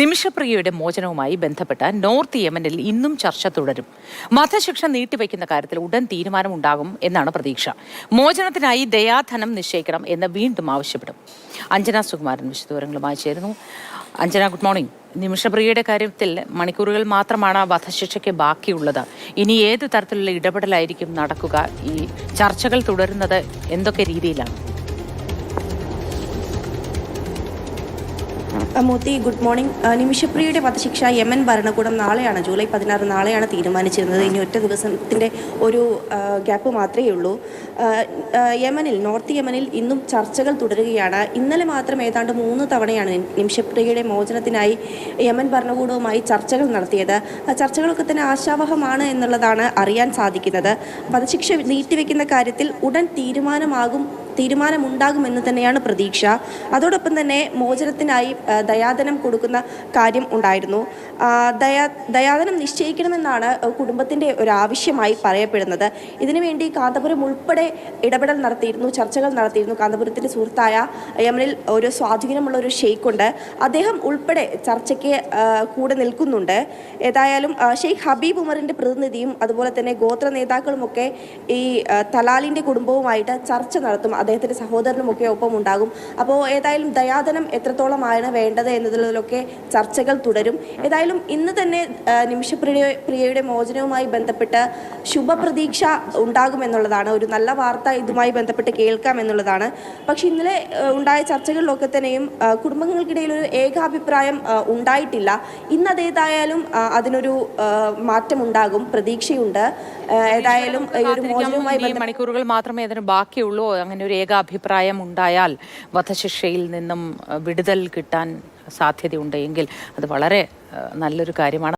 നിമിഷപ്രിയയുടെ മോചനവുമായി ബന്ധപ്പെട്ട് നോർത്ത് യമനിൽ ഇന്നും ചർച്ച തുടരും. വധശിക്ഷ നീട്ടിവെക്കുന്ന കാര്യത്തിൽ ഉടൻ തീരുമാനമുണ്ടാകും എന്നാണ് പ്രതീക്ഷ. മോചനത്തിനായി ദയാധനം നിശ്ചയിക്കണം എന്ന് വീണ്ടും ആവശ്യപ്പെടും. അഞ്ജന സുകുമാരൻ വിശദവിവരങ്ങളുമായി ചേരുന്നു. അഞ്ജന ഗുഡ് മോർണിംഗ് നിമിഷപ്രിയയുടെ കാര്യത്തിൽ മണിക്കൂറുകൾ മാത്രമാണ് വധശിക്ഷയ്ക്ക് ബാക്കിയുള്ളത്. ഇനി ഏത് തരത്തിലുള്ള ഇടപെടലായിരിക്കും നടക്കുക? ഈ ചർച്ചകൾ തുടരുന്നത് എന്തൊക്കെ രീതിയിലാണ്? മോത്തി ഗുഡ് മോർണിംഗ്. നിമിഷപ്രിയയുടെ വധശിക്ഷ യമൻ ഭരണകൂടം നാളെയാണ് ജൂലൈ പതിനാറ് നാളെയാണ് തീരുമാനിച്ചിരുന്നത്. ഇനി ഒറ്റ ദിവസത്തിന്റെ ഒരു ഗ്യാപ്പ് മാത്രമേ ഉള്ളൂ. യമനിൽ നോർത്ത് യമനിൽ ഇന്നും ചർച്ചകൾ തുടരുകയാണ്. ഇന്നലെ മാത്രം ഏതാണ്ട് മൂന്ന് തവണയാണ് നിമിഷപ്രിയയുടെ മോചനത്തിനായി യമൻ ഭരണകൂടവുമായി ചർച്ചകൾ നടത്തിയത്. ചർച്ചകളൊക്കെ തന്നെ ആശാവഹമാണ് എന്നുള്ളതാണ് അറിയാൻ സാധിക്കുന്നത്. വധശിക്ഷ നീട്ടിവെക്കുന്ന കാര്യത്തിൽ ഉടൻ തീരുമാനമാകും തീരുമാനമുണ്ടാകുമെന്ന് തന്നെയാണ് പ്രതീക്ഷ. അതോടൊപ്പം തന്നെ മോചനത്തിനായി ദയാദനം കൊടുക്കുന്ന കാര്യം ഉണ്ടായിരുന്നു. ദയാ ദയാദനം നിശ്ചയിക്കണമെന്നാണ് കുടുംബത്തിന്റെ ഒരു ആവശ്യമായി പറയപ്പെടുന്നത്. ഇതിനുവേണ്ടി കാന്തപുരം ഉൾപ്പെടെ ഇടപെടൽ നടത്തിയിരുന്നു ചർച്ചകൾ നടത്തിയിരുന്നു കാന്തപുരത്തിന്റെ സുഹൃത്തായ യമനിൽ ഒരു സ്വാധീനമുള്ള ഒരു ഷെയ്ഖുണ്ട്. അദ്ദേഹം ഉൾപ്പെടെ ചർച്ചയ്ക്ക് കൂടെ നിൽക്കുന്നുണ്ട്. ഏതായാലും ഷെയ്ഖ് ഹബീബ് ഉമറിന്റെ പ്രതിനിധിയും അതുപോലെ തന്നെ ഗോത്ര നേതാക്കളുമൊക്കെ ഈ തലാലിന്റെ കുടുംബവുമായിട്ട് ചർച്ച നടത്തും. അദ്ദേഹത്തിന്റെ സഹോദരനുമൊക്കെ ഒപ്പം ഉണ്ടാകും അപ്പോൾ ഏതായാലും ദയാധനം എത്രത്തോളമാണ് വേണ്ടത് എന്നതിലൊക്കെ ചർച്ചകൾ തുടരും. ഏതായാലും ഇന്ന് തന്നെ നിമിഷപ്രിയ പ്രിയയുടെ മോചനവുമായി ബന്ധപ്പെട്ട് ശുഭപ്രതീക്ഷ ഉണ്ടാകുമെന്നുള്ളതാണ്. ഒരു നല്ല വാർത്ത ഇതുമായി ബന്ധപ്പെട്ട് കേൾക്കാം എന്നുള്ളതാണ്. പക്ഷേ ഇന്നലെ ഉണ്ടായ ചർച്ചകളിലൊക്കെ തന്നെയും കുടുംബങ്ങൾക്കിടയിൽ ഒരു ഏകാഭിപ്രായം ഉണ്ടായിട്ടില്ല. ഇന്ന് അതേതായാലും അതിനൊരു മാറ്റം മാറ്റമുണ്ടാകും പ്രതീക്ഷയുണ്ട്. ഏതായാലും ഈ ഒരു മോചനവുമായി മണിക്കൂറുകൾ മാത്രമേ അതിന് ബാക്കിയുള്ളൂ. അങ്ങനെ ഒരു ഏകാഭിപ്രായം ഉണ്ടായാൽ വധശിക്ഷയിൽ നിന്നും വിടുതൽ കിട്ടാൻ സാധ്യതയുണ്ട് എങ്കിൽ അത് വളരെ നല്ലൊരു കാര്യമാണ്.